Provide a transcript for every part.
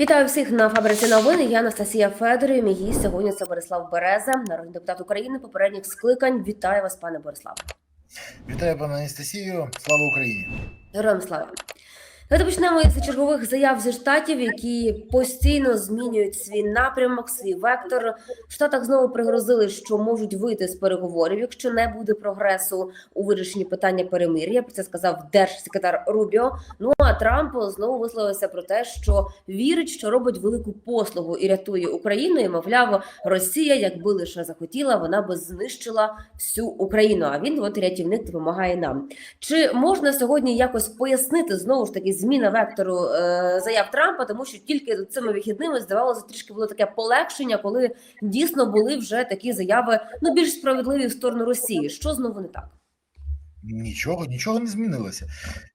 Вітаю всіх на фабриці новини. Я Анастасія Федорів. Мій гість сьогодні це Борислав Береза, народний депутат України попередніх скликань. Вітаю вас, пане Бориславе. Вітаю пане Анастасію. Слава Україні! Героям слава. Давайте почнемо із чергових заяв зі штатів, які постійно змінюють свій напрямок, свій вектор. В Штатах знову пригрозили, що можуть вийти з переговорів, якщо не буде прогресу у вирішенні питання перемир'я. Про це сказав держсекретар Рубіо. Ну а Трамп знову висловився про те, що вірить, що робить велику послугу і рятує Україну. І мовляв, Росія, якби лише захотіла, вона би знищила всю Україну. А він, от рятівник, допомагає нам. Чи можна сьогодні якось пояснити знову ж таки зміна вектору е, заяв Трампа, тому що тільки цими вихідними здавалося, трішки було таке полегшення, коли дійсно були вже такі заяви ну більш справедливі в сторону Росії. Що знову не так? Нічого, нічого не змінилося.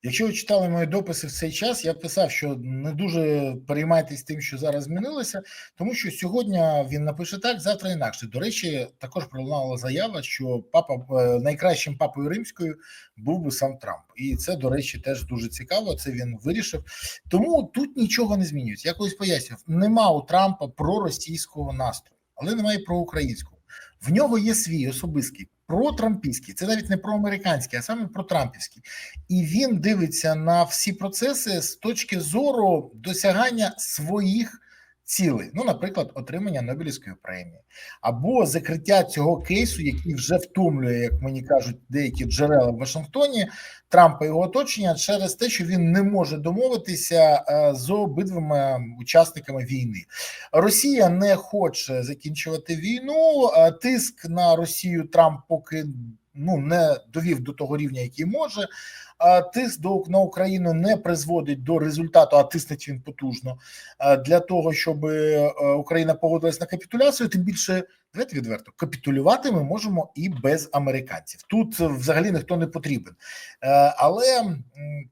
Якщо ви читали мої дописи в цей час, я писав, що не дуже переймайтесь тим, що зараз змінилося, тому що сьогодні він напише так, завтра інакше. До речі, також пролунала заява, що папа е, найкращим папою римською був би сам Трамп, і це, до речі, теж дуже цікаво. Це він вирішив. Тому тут нічого не змінюється. Я колись пояснював, нема у Трампа проросійського настрою, але немає проукраїнського. В нього є свій особистий протрампійський, це навіть не проамериканський, а саме протрампівський. І він дивиться на всі процеси з точки зору досягання своїх цілей. Ну, наприклад, отримання Нобелівської премії, або закриття цього кейсу, який вже втомлює, як мені кажуть, деякі джерела в Вашингтоні Трампа і його оточення через те, що він не може домовитися е, з обидвими учасниками війни. Росія не хоче закінчувати війну. Тиск на Росію Трамп поки ну не довів до того рівня, який може. Тиск на Україну не призводить до результату, а тиснеть він потужно для того, щоб е, Україна погодилась на капітуляцію. Тим більше давайте відверто капітулювати ми можемо і без американців. Тут е, взагалі ніхто не потрібен, Е, але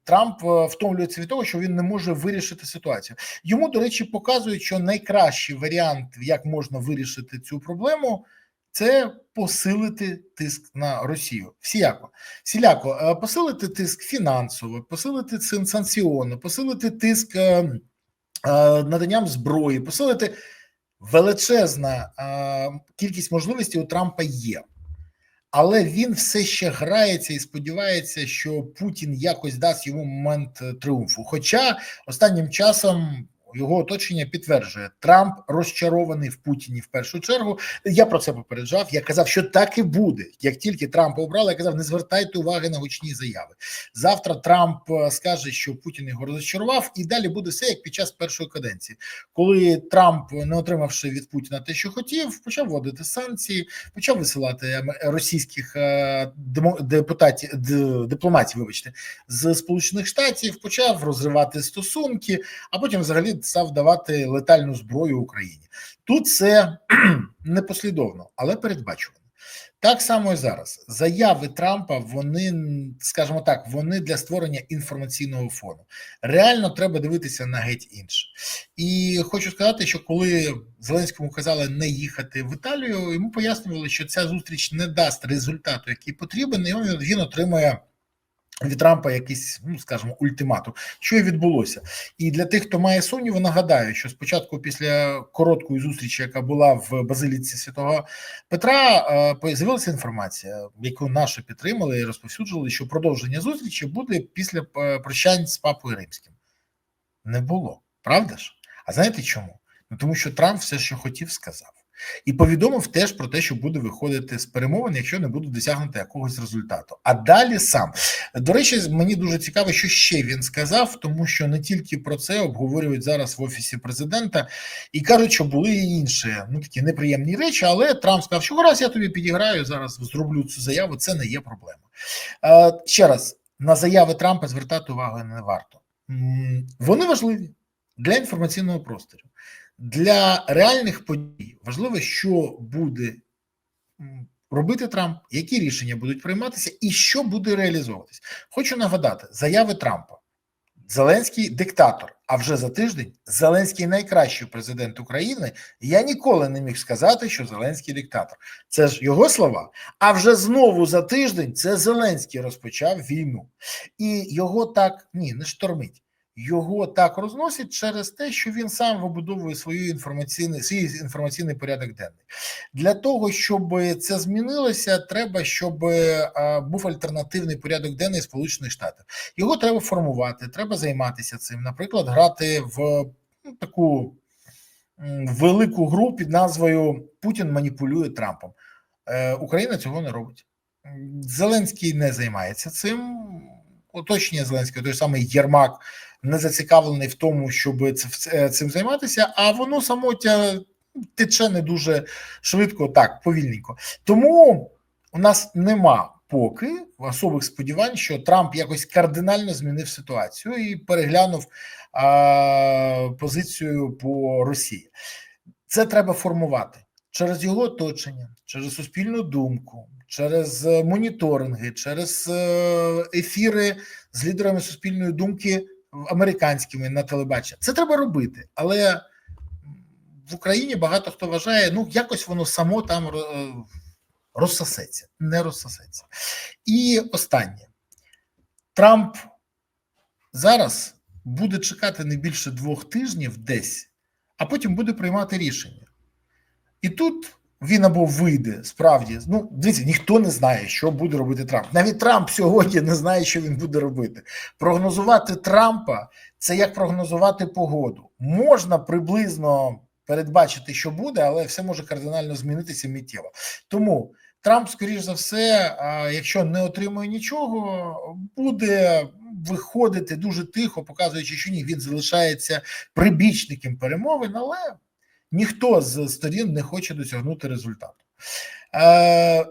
Трамп е, втомлюється від того, що він не може вирішити ситуацію. Йому, до речі, показують, що найкращий варіант, як можна вирішити цю проблему, це посилити тиск на Росію. Всіяко, всіляко е, посилити тиск фінансово, посилити санкціони, посилити тиск е, е, наданням зброї, посилити величезна кількість можливостей у Трампа є. Але він все ще грається і сподівається, що Путін якось дасть йому момент тріумфу. Хоча останнім часом його оточення підтверджує, Трамп розчарований в Путіні в першу чергу. Я про це попереджав. Я казав, що так і буде. Як тільки Трампа обрали, я казав, не звертайте уваги на гучні заяви. Завтра Трамп е, скаже, що Путін його розчарував, і далі буде все як під час першої каденції, коли Трамп, не отримавши від Путіна те, що хотів, почав вводити санкції, почав висилати російських е, депутатів дипломатів, вибачте, з Сполучених Штатів, почав розривати стосунки, а потім взагалі став давати летальну зброю Україні. Тут це непослідовно, але передбачувано. Так само і зараз. Заяви Трампа, вони, скажімо так, вони для створення інформаційного фону. Реально треба дивитися на геть інше. І хочу сказати, що коли Зеленському казали не їхати в Італію, йому пояснювали, що ця зустріч не дасть результату, який потрібен, і він отримує. Від Трампа якийсь, ну скажімо, ультиматум, що і відбулося, і для тих, хто має сумніви, нагадаю, що спочатку, після короткої зустрічі, яка була в базиліці Святого Петра, е, з'явилася інформація, яку наші підтримали і розповсюджували, що продовження зустрічі буде після е, прощань з папою римським. Не було, правда ж? А знаєте чому? Ну тому що Трамп все, що хотів, сказав. І повідомив теж про те, що буде виходити з перемовин, якщо не буде досягнути якогось результату. А далі сам до речі, мені дуже цікаво, що ще він сказав, тому що не тільки про це обговорюють зараз в офісі президента і кажуть, що були і інші ну такі неприємні речі. Але Трамп сказав, що раз я тобі підіграю зараз, зроблю цю заяву. Це не є проблема. Е, ще раз на заяви Трампа звертати увагу не варто. Вони важливі для інформаційного простору. Для реальних подій важливо, що буде робити Трамп, які рішення будуть прийматися, і що буде реалізовуватись. Хочу нагадати заяви Трампа. Зеленський диктатор. А вже за тиждень Зеленський найкращий президент України. Я ніколи не міг сказати, що Зеленський диктатор. Це ж його слова. А вже знову за тиждень це Зеленський розпочав війну, і його так ні, не штормить. Його так розносять через те, що він сам вибудовує свою інформаційний свій інформаційний порядок денний. Для того щоб це змінилося, треба, щоб е, був альтернативний порядок денний Сполучених Штатів. Його треба формувати, треба займатися цим. Наприклад, грати в ну, таку велику гру під назвою Путін маніпулює Трампом. Е, Україна цього не робить. Зеленський не займається цим. Оточення Зеленського, той самий Єрмак, не зацікавлений в тому, щоб е, цим займатися, а воно само тече не дуже швидко, так, повільненько. Тому у нас нема поки особих сподівань, що Трамп якось кардинально змінив ситуацію і переглянув а, позицію по Росії. Це треба формувати через його оточення, через суспільну думку, через е, моніторинги, через е, ефіри з лідерами суспільної думки американськими на телебаченні. Це треба робити, але в Україні багато хто вважає, ну якось воно само там е, розсосеться, не розсосеться. І останнє Трамп зараз буде чекати не більше двох тижнів десь, а потім буде приймати рішення. І тут він або вийде справді. Ну, дивіться, ніхто не знає, що буде робити Трамп. Навіть Трамп сьогодні не знає, що він буде робити. Прогнозувати Трампа це як прогнозувати погоду. Можна приблизно передбачити, що буде, але все може кардинально змінитися миттєво. Тому Трамп, скоріш за все, якщо не отримує нічого, буде виходити дуже тихо, показуючи, що ні, він залишається прибічником перемовин, але ніхто з сторін не хоче досягнути результату. Е,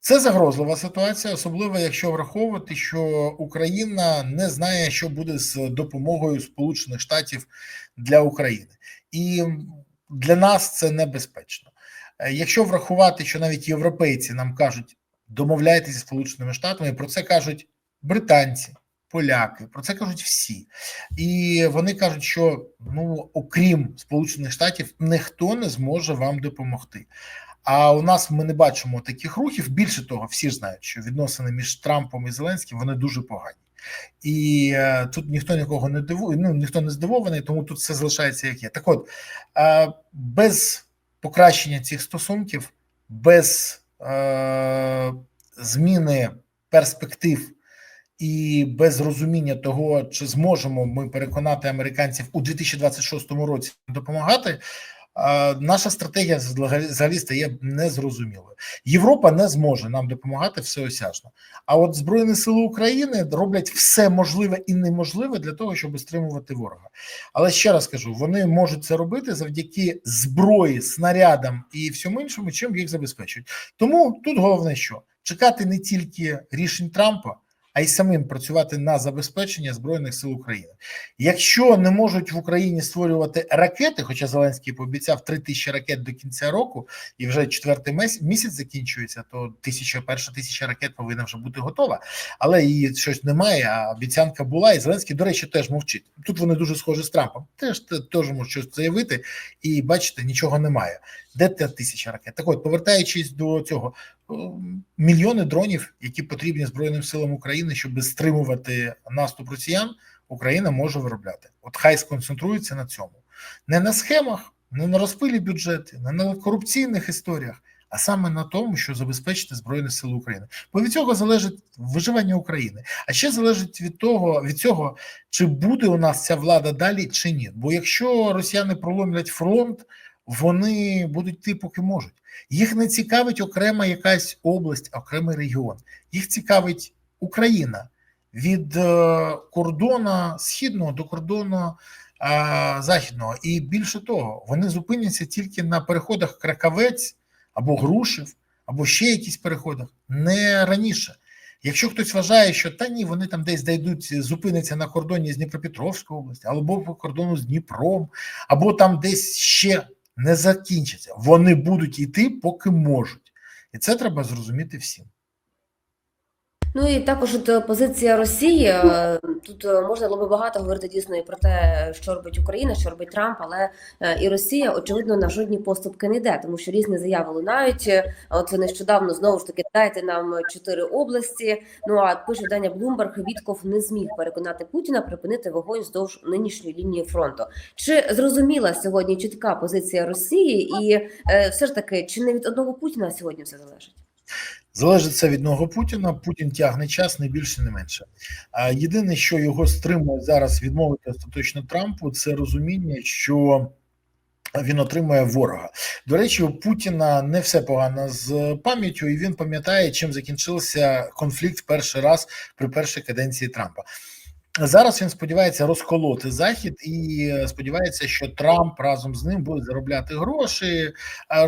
Це загрозлива ситуація, особливо якщо враховувати, що Україна не знає, що буде з допомогою Сполучених Штатів для України, і для нас це небезпечно. Е, Якщо врахувати, що навіть європейці нам кажуть, домовляйтеся зі Сполученими Штатами, про це кажуть британці, поляки, про це кажуть всі, і вони кажуть, що ну окрім Сполучених Штатів, ніхто не зможе вам допомогти. А у нас ми не бачимо таких рухів. Більше того, всі ж знають, що відносини між Трампом і Зеленським вони дуже погані, і е, тут ніхто нікого не дивує. Ну ніхто не здивований, тому тут все залишається як є. Так, от е, без покращення цих стосунків, без е, зміни перспектив і без розуміння того, чи зможемо ми переконати американців у 2026 році допомагати. Наша стратегія взагалі стає незрозумілою. Європа не зможе нам допомагати всеосяжно. А от Збройні Сили України роблять все можливе і неможливе для того, щоб стримувати ворога. Але ще раз кажу: вони можуть це робити завдяки зброї, снарядам і всьому іншому, чим їх забезпечують. Тому тут головне, що чекати не тільки рішень Трампа, а й самим працювати на забезпечення збройних сил України. Якщо не можуть в Україні створювати ракети, хоча Зеленський пообіцяв 3 тисячі ракет до кінця року, і вже четвертий місяць закінчується, то тисяча перша тисяча ракет повинна вже бути готова, але її щось немає. А обіцянка була, і Зеленський, до речі, теж мовчить. Тут вони дуже схожі з Трампом. Теж теж можуть щось заявити, і бачите, нічого немає. Де та тисяча ракет? Так от, повертаючись до цього, мільйони дронів, які потрібні Збройним силам України, щоб стримувати наступ росіян, Україна може виробляти. От хай сконцентрується на цьому, не на схемах, не на розпилі бюджети, не на корупційних історіях, а саме на тому, що забезпечити Збройні Сили України. Бо від цього залежить виживання України. А ще залежить від того, від цього, чи буде у нас ця влада далі, чи ні. Бо якщо росіяни проломлять фронт, вони будуть йти, поки можуть. Їх не цікавить окрема якась область, окремий регіон. Їх цікавить Україна від е, кордону східного до кордону е, західного. І більше того, вони зупиняться тільки на переходах Кракавець або Грушів, або ще якісь переходах, не раніше. Якщо хтось вважає, що та ні, вони там десь дійдуть, зупиняться на кордоні з Дніпропетровської області, або по кордону з Дніпром, або там десь ще не закінчаться. Вони будуть йти, поки можуть. І це треба зрозуміти всім. Ну і також от е, позиція Росії. е, Тут е, можна було би багато говорити дійсно і про те, що робить Україна, що робить Трамп, але і Росія, очевидно, на жодні поступки не йде, тому що різні заяви лунають. От нещодавно знову ж таки дайте нам чотири області. Ну а пише видання Bloomberg, Вітков не зміг переконати Путіна припинити вогонь вздовж нинішньої лінії фронту. Чи зрозуміла сьогодні чітка позиція Росії, і все ж таки, чи не від одного Путіна сьогодні все залежить? Залежить це від одного Путіна. Путін тягне час не більше, не менше. А єдине, що його стримує зараз відмовити остаточно Трампу, це розуміння, що він отримує ворога. До речі, у Путіна не все погано з пам'яттю, і він пам'ятає, чим закінчився конфлікт перший раз при першій каденції Трампа. Зараз він сподівається розколоти захід і сподівається, що Трамп разом з ним буде заробляти гроші, е,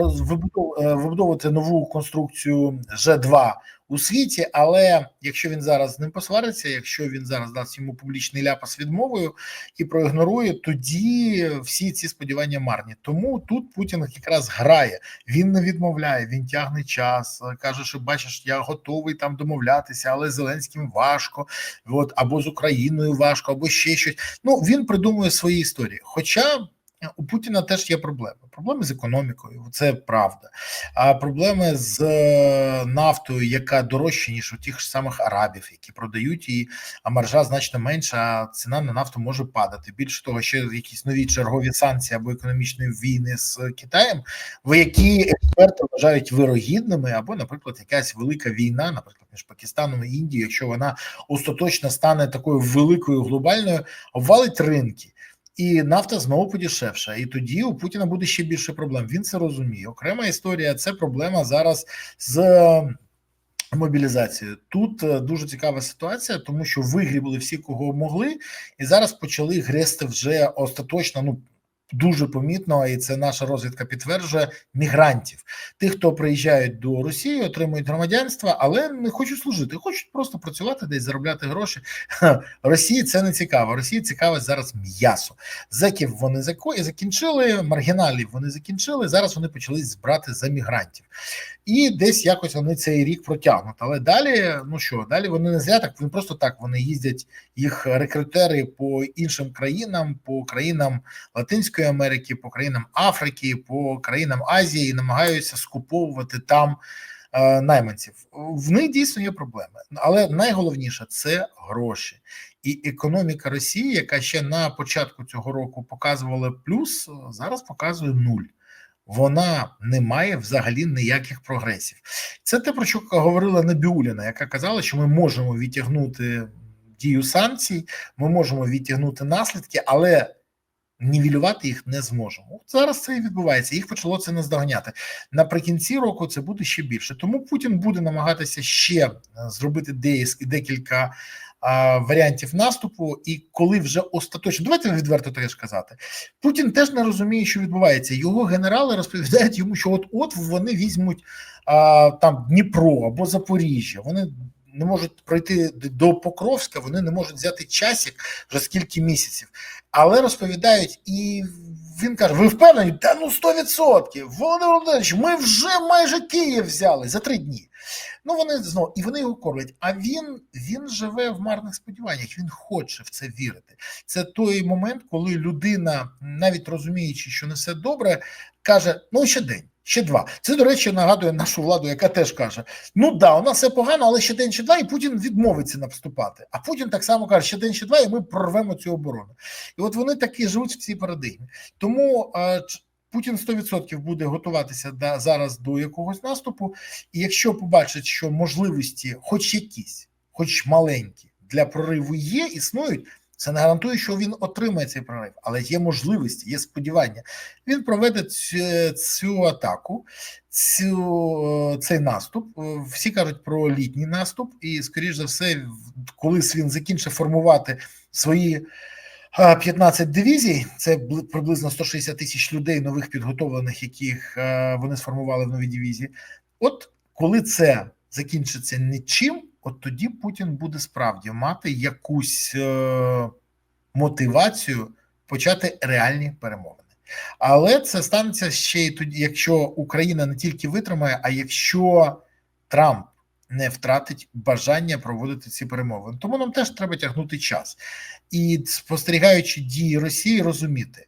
вибудовувати нову конструкцію Ж2 у світі. Але якщо він зараз з ним посвариться, якщо він зараз дасть йому публічний ляпас відмовою і проігнорує, тоді всі ці сподівання марні. Тому тут Путін якраз грає. Він не відмовляє, він тягне час, каже, що бачиш, я готовий там домовлятися, але Зеленським важко. От або з Україною важко, або ще щось. Ну він придумує свої історії. Хоча у Путіна теж є проблеми. Проблеми з економікою, це правда. А проблеми з е, нафтою, яка дорожча, ніж у тих ж самих арабів, які продають її, а маржа значно менша, а ціна на нафту може падати. Більше того, ще якісь нові чергові санкції або економічні війни з Китаєм, в які експерти вважають вирогідними, або, наприклад, якась велика війна, наприклад, між Пакистаном і Індією, якщо вона остаточно стане такою великою глобальною, обвалить ринки. І нафта знову подешевша, і тоді у Путіна буде ще більше проблем. Він це розуміє. Окрема історія це проблема зараз з Мобілізацію мобілізацією. Тут е, дуже цікава ситуація, тому що вигрібли всі, кого могли, і зараз почали грести вже остаточно. Ну дуже помітно, і це наша розвідка підтверджує мігрантів. Тих, хто приїжджають до Росії, отримують громадянство, але не хочуть служити, хочуть просто працювати десь, заробляти гроші. Росії це не цікаво. Росії цікавить зараз м'ясо. Зеків вони закінчили, маргіналів вони закінчили. Зараз вони почали збирати за мігрантів, і десь якось вони цей рік протягнуть. Але далі, ну що, далі вони не зря так. Вони просто так вони їздять їх рекрутери по іншим країнам, по країнам Латинської Америки, по країнам Африки, по країнам Азії і намагаються скуповувати там е, найманців. В них дійсно є проблеми, але найголовніше це гроші. І економіка Росії, яка ще на початку цього року показувала плюс, зараз показує нуль. Вона не має взагалі ніяких прогресів. Це те, про що говорила Набіуліна, яка казала, що ми можемо відтягнути дію санкцій, ми можемо відтягнути наслідки, але нівелювати їх не зможемо. От зараз це і відбувається. Їх почало це наздоганяти. Наприкінці року це буде ще більше. Тому Путін буде намагатися ще е, зробити декілька а, варіантів наступу. І коли вже остаточно, давайте відверто теж казати, Путін теж не розуміє, що відбувається. Його генерали розповідають йому, що от от вони візьмуть а, там Дніпро або Запоріжжя. Вони не можуть пройти до Покровська, вони не можуть взяти часик вже скільки місяців. Але розповідають, і він каже: ви впевнені? Та ну 100%! Володимир Володимирович, ми вже майже Київ взяли за три дні. Ну вони знову і вони його кормлять. А він він живе в марних сподіваннях. Він хоче в це вірити. Це той момент, коли людина, навіть розуміючи, що не все добре, каже: ну ще день. Ще два. Це, до речі, нагадує нашу владу, яка теж каже: ну да, у нас все погано, але ще день, ще два, і Путін відмовиться наступати. А Путін так само каже, ще день, ще два, і ми прорвемо цю оборону. І от вони такі живуть в цій парадигмі. Тому е, Путін 100% буде готуватися да, зараз до якогось наступу. І якщо побачить, що можливості, хоч якісь, хоч маленькі, для прориву є, існують. Це не гарантує, що він отримає цей прорив, але є можливості, є сподівання. Він проведе цю, цю атаку, цю, е, цей наступ. Е, Всі кажуть про літній наступ, і, скоріш за все, колись він закінчить формувати свої е, 15 дивізій. Це бли- приблизно 160 тисяч людей нових підготовлених, яких е, вони сформували в новій дивізії. От коли це закінчиться нічим, от тоді Путін буде справді мати якусь е, мотивацію почати реальні перемовини. Але це станеться ще й тоді, якщо Україна не тільки витримає, а якщо Трамп не втратить бажання проводити ці перемовини. Тому нам теж треба тягнути час і спостерігаючи дії Росії, розуміти,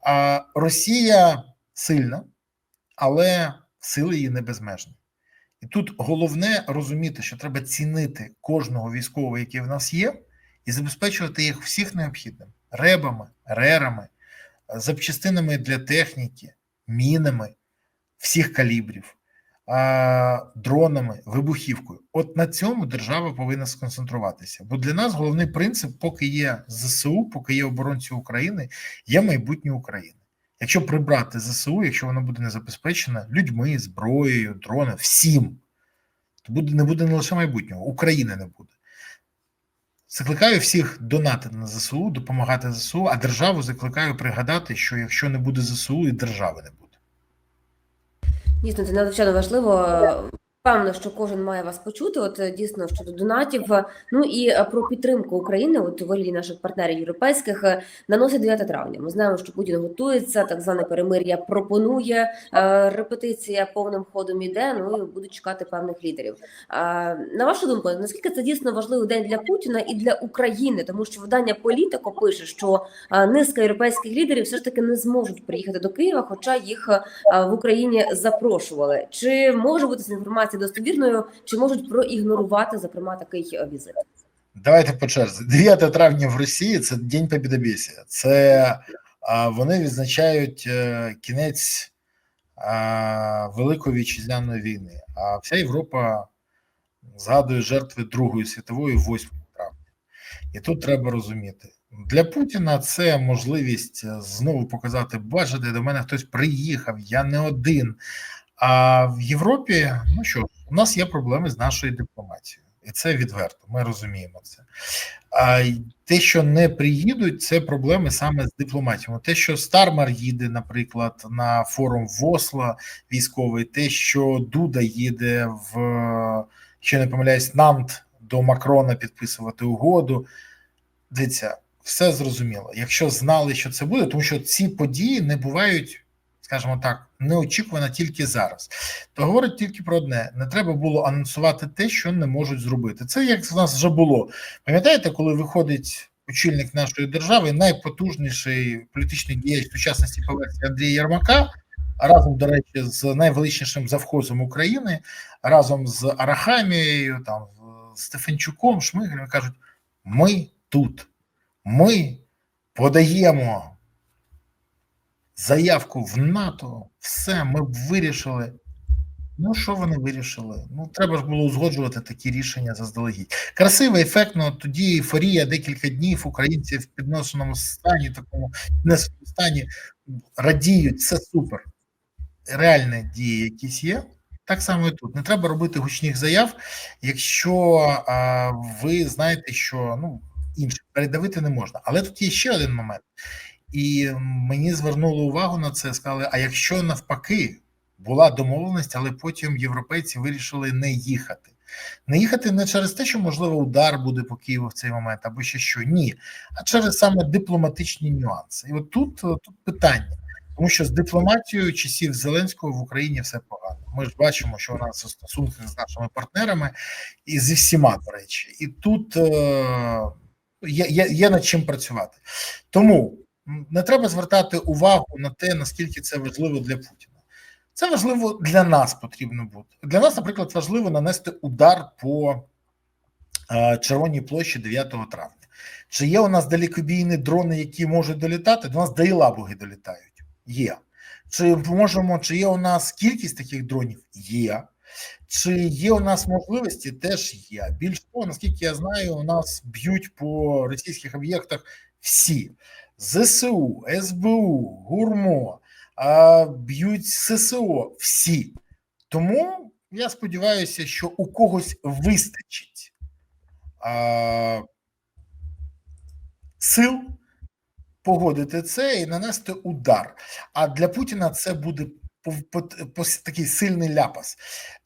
а Росія сильна, але сили її не безмежні. І тут головне розуміти, що треба цінити кожного військового, який в нас є, і забезпечувати їх всіх необхідним ребами, рерами, запчастинами для техніки, мінами всіх калібрів, дронами, вибухівкою. От на цьому держава повинна сконцентруватися. Бо для нас головний принцип, поки є ЗСУ, поки є оборонці України, є майбутнє України. Якщо прибрати ЗСУ, якщо воно буде не забезпечено людьми, зброєю, дронами, всім, то буде не буде не лише майбутнього, України не буде. Закликаю всіх донатити на ЗСУ, допомагати ЗСУ, а державу закликаю пригадати, що якщо не буде ЗСУ, і держави не буде. Дійсно, це надзвичайно важливо. Певно, що кожен має вас почути. От е, дійсно щодо донатів. Ну і е, про підтримку України, от вигляді наших партнерів європейських, е, наносить 9 травня. Ми знаємо, що Путін готується, так зване перемир'я пропонує. Репетиція повним ходом іде. Ну і будуть чекати певних лідерів. На вашу думку, наскільки це дійсно важливий день для Путіна і для України, тому що видання Політико пише, що низка європейських лідерів все ж таки не зможуть приїхати до Києва, хоча їх в Україні запрошували. Чи може бути ця інформація достовірною, чи можуть проігнорувати зокрема такий е, візит? Давайте по черзі. 9 травня в Росії це День Побєдобєсія. Це вони відзначають е, кінець Великої вітчизняної війни. А вся Європа згадує жертви Другої світової 8 травня. І тут треба розуміти. Для Путіна це можливість е, знову показати, бачите, до мене хтось приїхав, я не один. А в Європі, ну що, у нас є проблеми з нашою дипломатією, і це відверто. Ми розуміємо це. А те, що не приїдуть, це проблеми саме з дипломатією. Те, що Стармар їде, наприклад, на форум в Осло військовий, те, що Дуда їде в, що не помиляюсь, Нант до Макрона підписувати угоду. Дивіться, все зрозуміло. Якщо знали, що це буде, тому що ці події не бувають скажімо так, неочікувана тільки зараз. То говорить тільки про одне: не треба було анонсувати те, що не можуть зробити. Це як в нас вже було. Пам'ятаєте, коли виходить очільник нашої держави, найпотужніший політичний діяч сучасності по версії Андрія Ярмака, разом, до речі, з найвеличнішим завхозом України, разом з Арахамією, там Стефанчуком, Шмигалем, кажуть: ми тут, ми подаємо заявку в НАТО, все, ми б вирішили. Ну, що вони вирішили? Ну, треба ж було узгоджувати такі рішення заздалегідь. Красиво, ефектно, тоді ейфорія декілька днів українці в підношеному стані, такому піднесеному стані радіють, це супер. Реальні дії якісь є. Так само і тут. Не треба робити гучних заяв, якщо а, ви знаєте, що ну, інше передавити не можна. Але тут є ще один момент. І мені звернули увагу на це, сказали: а якщо навпаки була домовленість, але потім європейці вирішили не їхати. Не їхати не через те, що можливо удар буде по Києву в цей момент, або ще що ні, а через саме дипломатичні нюанси. І от тут, тут питання, тому що з дипломатією часів Зеленського в Україні все погано. Ми ж бачимо, що у нас у з нашими партнерами і зі всіма, до речі, і тут е, є, є, є над чим працювати. Тому не треба звертати увагу на те, наскільки це важливо для Путіна. Це важливо для нас потрібно бути. Для нас, наприклад, важливо нанести удар по е, Червоній площі 9 травня. Чи є у нас далекобійні дрони, які можуть долітати? До нас Даїлабуги долітають. Є. Чи можемо, чи є у нас кількість таких дронів? Є. Чи є у нас можливості? Теж є. Більш того, наскільки я знаю, у нас б'ють по російських об'єктах всі. ЗСУ, СБУ, ГУРМО, б'ють ССО всі. Тому я сподіваюся, що у когось вистачить а, сил погодити це і нанести удар. А для Путіна це буде такий сильний ляпас.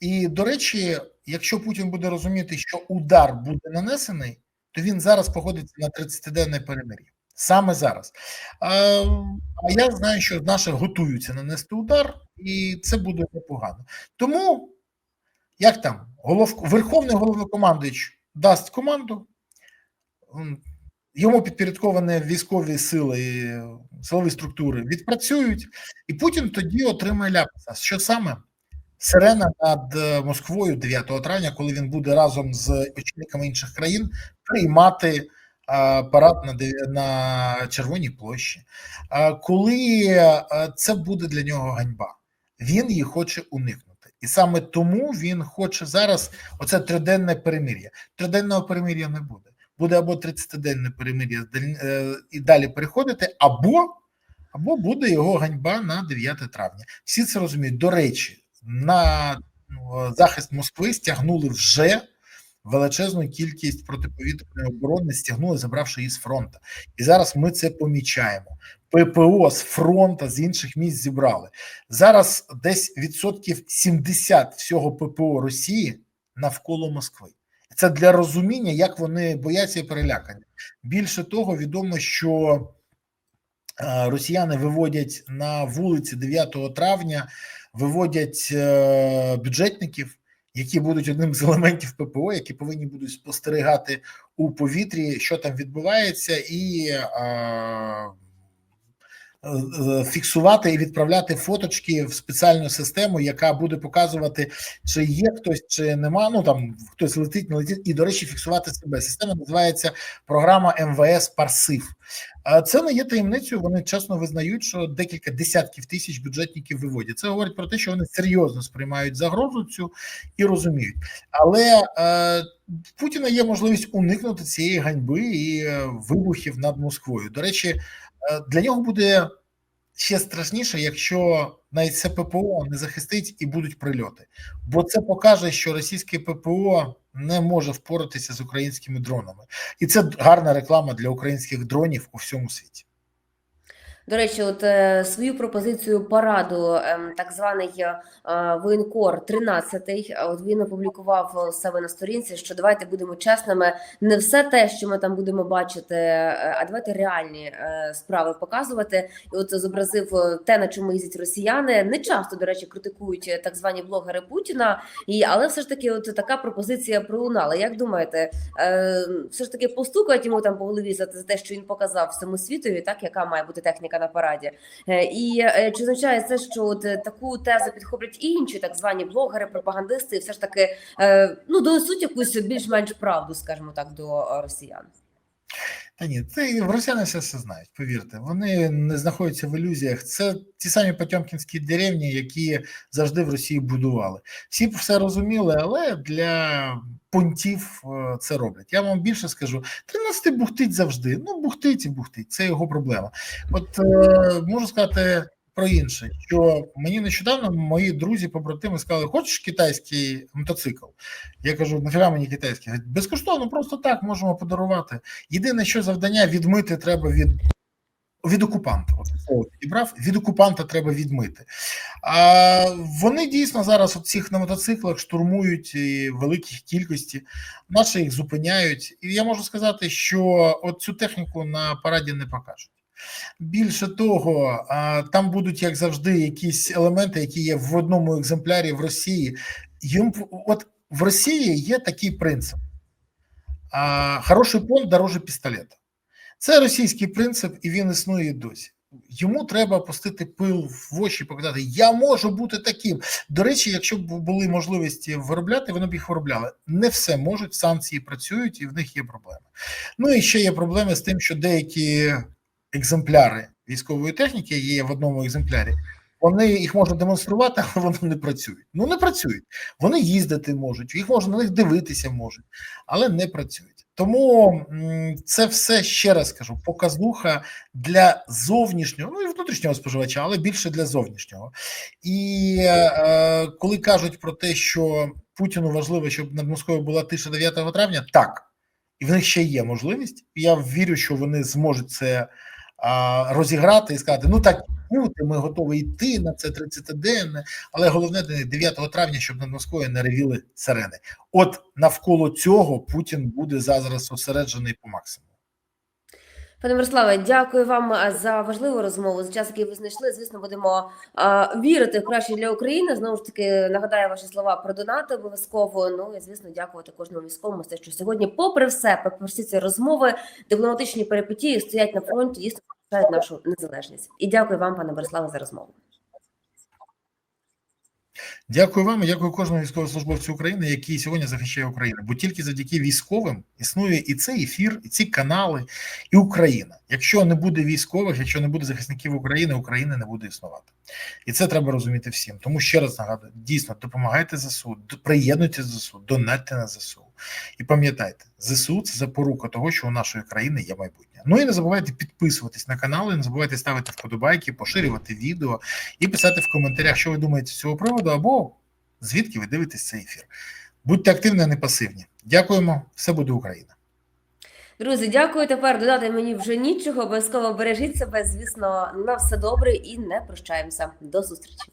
І, до речі, якщо Путін буде розуміти, що удар буде нанесений, то він зараз погодиться на 30-денне перемир'я. Саме зараз. А, я знаю, що наші готуються нанести удар, і це буде непогано. Тому як там, голов, Верховний головнокомандуючий дасть команду, йому підпорядковані військові сили, силові структури відпрацюють, і Путін тоді отримає ляпаса. Що саме? Сирена над е, Москвою 9 травня, коли він буде разом з очільниками інших країн приймати парад на, на Червоній площі. Коли це буде для нього ганьба, він її хоче уникнути. І саме тому він хоче зараз оце триденне перемир'я. Триденного перемир'я не буде. Буде або 30-денне перемир'я е, і далі переходити, або, або буде його ганьба на 9 травня. Всі це розуміють. До речі, на ну, захист Москви стягнули вже величезну кількість протиповітряної оборони, стягнули, забравши її з фронту. І зараз ми це помічаємо. ППО з фронту, з інших місць зібрали. Зараз десь відсотків 70 всього ППО Росії навколо Москви. Це для розуміння, як вони бояться і перелякані. Більше того, відомо, що е, росіяни виводять на вулиці 9 травня, виводять е, бюджетників, які будуть одним з елементів ППО, які повинні будуть спостерігати у повітрі, що там відбувається, і е, фіксувати і відправляти фоточки в спеціальну систему, яка буде показувати, чи є хтось, чи нема. Ну там хтось летить, не летить, і до речі, фіксувати себе. Система називається програма МВС Парсив. Це не є таємницею. Вони чесно визнають, що декілька десятків тисяч бюджетників виводять. Це говорить про те, що вони серйозно сприймають загрозу цю і розуміють. Але е, Путіна є можливість уникнути цієї ганьби і е, вибухів над Москвою. До речі, е, для нього буде ще страшніше, якщо навіть це ППО не захистить і будуть прильоти, бо це покаже, що російське ППО не може впоратися з українськими дронами, і це гарна реклама для українських дронів у всьому світі. До речі, от е, свою пропозицію параду, ем, так званий е, воєнкор 13-й, от він опублікував себе на сторінці, що давайте будемо чесними, не все те, що ми там будемо бачити, е, а давайте реальні е, справи показувати. І от зобразив е, те, на чому їздять росіяни. Не часто, до речі, критикують е, так звані блогери Путіна, і але все ж таки, от така пропозиція пролунала. Як думаєте, е, все ж таки постукають йому там по голові за те, що він показав всьому світові, так яка має бути техніка на параді? Е, І е, чи означає це, що от е, таку тезу підхоплять і інші так звані блогери, пропагандисти, і все ж таки ну донесуть якусь більш-менш правду, скажімо так, до росіян? Та ні, це росіяни все все знають. Повірте, вони не знаходяться в ілюзіях. Це ті самі Потьомкінські деревні, які завжди в Росії будували. Всі все розуміли, але для пунктів е, це роблять. Я вам більше скажу: 13 бухтить завжди. Ну, бухтить і бухтить. Це його проблема. От е, можу сказати. Про інше, що мені нещодавно мої друзі побратими сказали: хочеш китайський мотоцикл? Я кажу, нафіга мені китайський? Безкоштовно, просто так можемо подарувати. Єдине, що завдання відмити треба від. Від окупанта, слово від окупанта треба відмити. А вони дійсно зараз от цих на мотоциклах штурмують і великих кількості, наші їх зупиняють. І я можу сказати, що от цю техніку на параді не покажуть. Більше того, там будуть, як завжди, якісь елементи, які є в одному екземплярі в Росії. Їм от в Росії є такий принцип: хороший понт дороже пістолета. Це російський принцип, і він існує досі. Йому треба пустити пил в очі, і показати, я можу бути таким. До речі, якщо б були можливості виробляти, вони б їх виробляли. Не все можуть, санкції працюють, і в них є проблеми. Ну і ще є проблеми з тим, що деякі екземпляри військової техніки є в одному екземплярі. Вони їх можуть демонструвати, але вони не працюють. Ну не працюють. Вони їздити можуть, їх можна на них дивитися можуть, але не працюють. Тому це все ще раз кажу: показуха для зовнішнього, ну і внутрішнього споживача, але більше для зовнішнього. І е, коли кажуть про те, що Путіну важливо, щоб над Москвою була тиша 9 травня, так. І в них ще є можливість. Я вірю, що вони зможуть це розіграти і сказати: ну так бути, ми готові йти на це 30-денне, але головне 9 травня, щоб над Москвою не ревіли сирени. От навколо цього Путін буде зараз зосереджений по максимуму. Пане Мирославе, дякую вам за важливу розмову. За час, який ви знайшли. Звісно, будемо а, вірити в краще для України. Знову ж таки, нагадаю ваші слова про донати обов'язково. Ну і звісно, дякувати кожному військовому за те, що сьогодні, попри все, попри всі ці розмови, дипломатичні перипетії стоять на фронті, захищають нашу незалежність. І дякую вам, пане Мирославе, за розмову. Дякую вам і дякую кожному військовослужбовцю України, який сьогодні захищає Україну. Бо тільки завдяки військовим існує і цей ефір, і ці канали, і Україна. Якщо не буде військових, якщо не буде захисників України, України не буде існувати. І це треба розуміти всім. Тому ще раз нагадую: дійсно допомагайте ЗСУ, приєднуйтесь приєднуйте ЗСУ, донатьте на ЗСУ. І пам'ятайте, ЗСУ це запорука того, що у нашої країни є майбутнє. Ну і не забувайте підписуватись на канали, не забувайте ставити вподобайки, поширювати відео і писати в коментарях, що ви думаєте з цього приводу, або звідки ви дивитесь цей ефір. Будьте активні, а не пасивні. Дякуємо, все буде Україна. Друзі, дякую. Тепер додати мені вже нічого. Обов'язково бережіть себе. Звісно, на все добре і не прощаємося. До зустрічі.